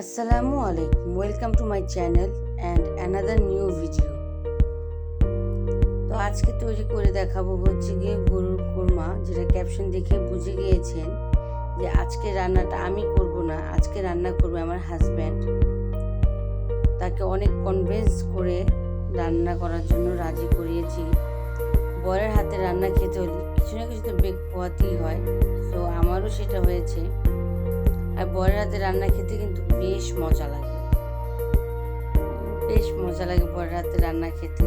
Assalamu alaikum. Welcome to my channel and another new video. তো আজকে তৈরি করে দেখাবো হচ্ছে গিয়ে গরুর কোরমা, যেটা ক্যাপশন দেখে বুঝে গিয়েছেন যে আজকে রান্নাটা আমি করব না, আজকে রান্না করবে আমার হাজব্যান্ড তাকে অনেক কনভিন্স করে রান্না করার জন্য রাজি করিয়েছি বরের হাতে রান্না খেতে হলে কিছু না কিছু তো বেগ পোয়াতেই হয় তো আমারও সেটা হয়েছে আর বরের হাতে রান্না খেতে কিন্তু বেশ মজা লাগে। বেশ মজা লাগে বরের হাতে রান্না খেতে।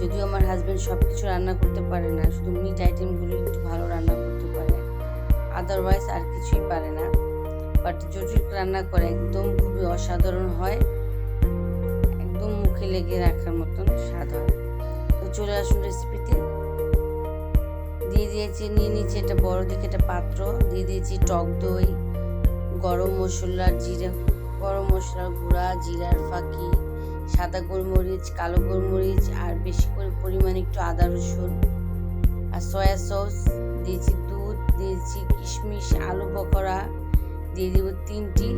যদিও আমার হাজব্যান্ড সব কিছু রান্না করতে পারে না, শুধু মিট আইটেমগুলো একটু ভালো রান্না করতে পারে। আদারওয়াইজ আর কিছুই পারে না। বাট জটিল রান্না করে, একদম খুবই অসাধারণ হয়। একদম মুখে লেগে রাখার মতন স্বাদ হয় তো চলে আসুন রেসিপিতে দিয়ে দিয়েছি, নিয়ে নিয়েছি একটা বড় দিকে একটা পাত্র। দিয়ে দিয়েছি টক দই। গরম মশলার জিরা, গরম মশলার গুঁড়া, জিরার ফাঁকি, সাদা গোলমরিচ, কালো গোলমরিচ, আর বেশি করে পরিমাণে একটু আদা রসুন আর সয়া সস। দিয়েছি দুধ, দিয়েছি কিশমিশ, আলু পকোড়া, দিয়ে দিব তিনটি।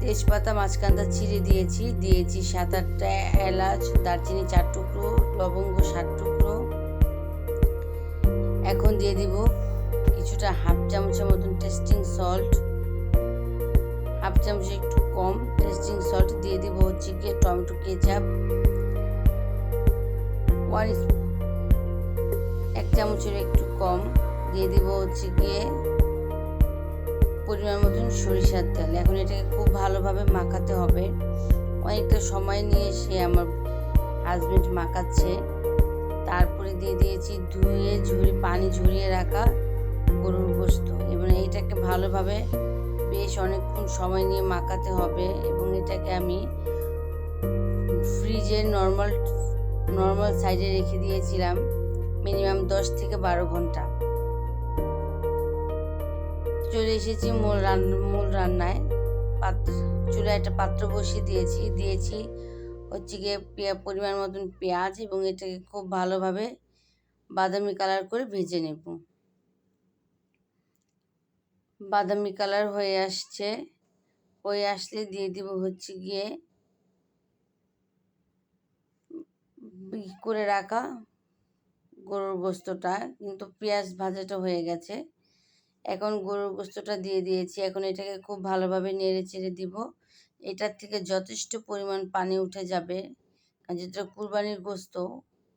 তেজপাতা মাঝখানটা ছিঁড়ে দিয়েছি দিয়েছি সাত আটটা এলাচ, দারচিনি চার টুকরো, লবঙ্গ সাত টুকরো। এখন দিয়ে দিব কিছুটা হাফ চামচের মতন টেস্টিং সল্ট হাফ চামচ একটু কম টেস্টিং সল্ট দিয়ে দিব হচ্ছে গিয়ে টমেটো কেচাপ ওয়ান এক চামচের একটু কম দিয়ে দিব হচ্ছে গিয়ে পরিমাণ মতন সরিষার তেল। এখন এটাকে খুব ভালোভাবে মাখাতে হবে। অনেকটা সময় নিয়ে সে আমার হাজবেন্ড মাখাচ্ছে। তারপরে দিয়ে দিয়েছি ধুয়ে ঝুড়ি পানি ঝরিয়ে রাখা গরুর গোস্ত। এবং এইটাকে ভালোভাবে বেশ অনেকক্ষণ সময় নিয়ে মাখাতে হবে এবং এটাকে আমি ফ্রিজে নর্মাল নর্মাল সাইডে রেখে দিয়েছিলাম মিনিমাম দশ থেকে বারো ঘণ্টা। চলে এসেছি মূল রান্না মূল রান্নায়। পাত্র চুলায় একটা পাত্র বসিয়ে দিয়েছি। দিয়েছি হচ্ছে গিয়ে পেঁয়া, পরিমাণ মতন পেঁয়াজ এবং এটাকে খুব ভালোভাবে বাদামি কালার করে ভেজে নেব। বাদামি কালার হয়ে আসছে। হয়ে আসলে দিয়ে দিব হচ্ছে গিয়ে করে রাখা গরুর গোস্তটা। কিন্তু পেঁয়াজ ভাজাটা হয়ে গেছে। এখন গরুর গোস্তটা দিয়ে দিয়েছি। এখন এটাকে খুব ভালোভাবে নেড়ে চেড়ে দিব। এটার থেকে যথেষ্ট পরিমাণ পানি উঠে যাবে। যেটা কুরবানির গোস্ত,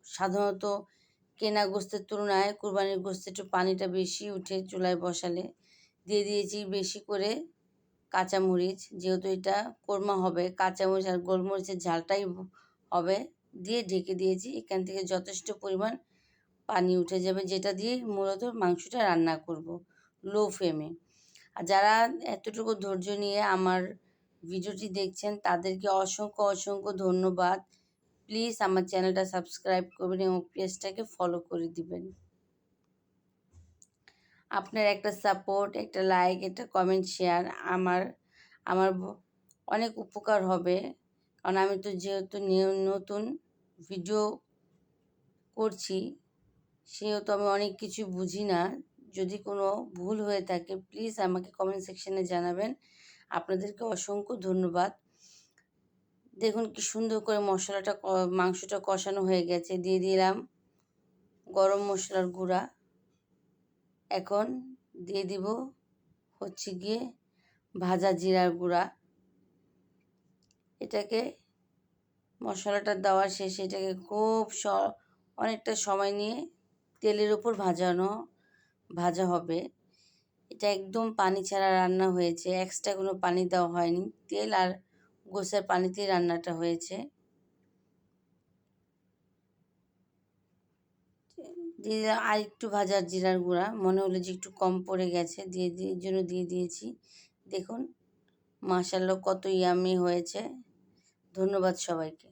সাধারণত কেনা গোস্তের তুলনায় কুরবানির গোস্তে একটু পানিটা বেশি উঠে চুলায় বসালে। দিয়ে দিয়েছি বেশি করে কাঁচামরিচ, যেহেতু এটা কোরমা হবে, কাঁচামরিচ আর গোলমরিচের ঝালটাই হবে, দিয়ে ঢেকে দিয়েছি। এখান থেকে যথেষ্ট পরিমাণ পানি উঠে যাবে, যেটা দিয়ে মূলত মাংসটা রান্না করব লো ফ্লেমে আর যারা এতটুকু ধৈর্য নিয়ে আমার ভিডিওটি দেখছেন, তাদেরকে অসংখ্য অসংখ্য ধন্যবাদ। প্লিজ আমার চ্যানেলটা সাবস্ক্রাইব করবেন এবং পেজটাকে ফলো করে দিবেন। আপনার একটা সাপোর্ট একটা লাইক একটা কমেন্ট শেয়ার আমার আমার অনেক উপকার হবে। কারণ আমি তো যেহেতু নতুন ভিডিও করছি, সেহেতু আমি অনেক কিছু বুঝি না। যদি কোনো ভুল হয়ে থাকে প্লিজ আমাকে কমেন্ট সেকশানে জানাবেন। আপনাদেরকে অসংখ্য ধন্যবাদ। দেখুন কি সুন্দর করে মশলাটা মাংসটা কষানো হয়ে গেছে। দিয়ে দিলাম গরম মশলার গুঁড়া। এখন দিয়ে দিব হচ্ছে গিয়ে ভাজা জিরার গুঁড়া। এটাকে মশলাটা দেওয়া শেষে এটাকে খুব স, অনেকটা সময় নিয়ে তেলের উপর ভাজানো, ভাজা হবে। এটা একদম পানি ছাড়া রান্না হয়েছে এক্সট্রা কোনো পানি দেওয়া হয়নি। তেল আর গোসের পানিতেই রান্নাটা হয়েছে। দিয়ে আর একটু ভাজার জিরার গুঁড়া। মনে হলো যে একটু কম পড়ে গেছে। দিয়ে দিয়ে জন্য দিয়ে দিয়েছি। দেখুন মাশাল্লাহ কত ইয়ামি হয়েছে। ধন্যবাদ সবাইকে।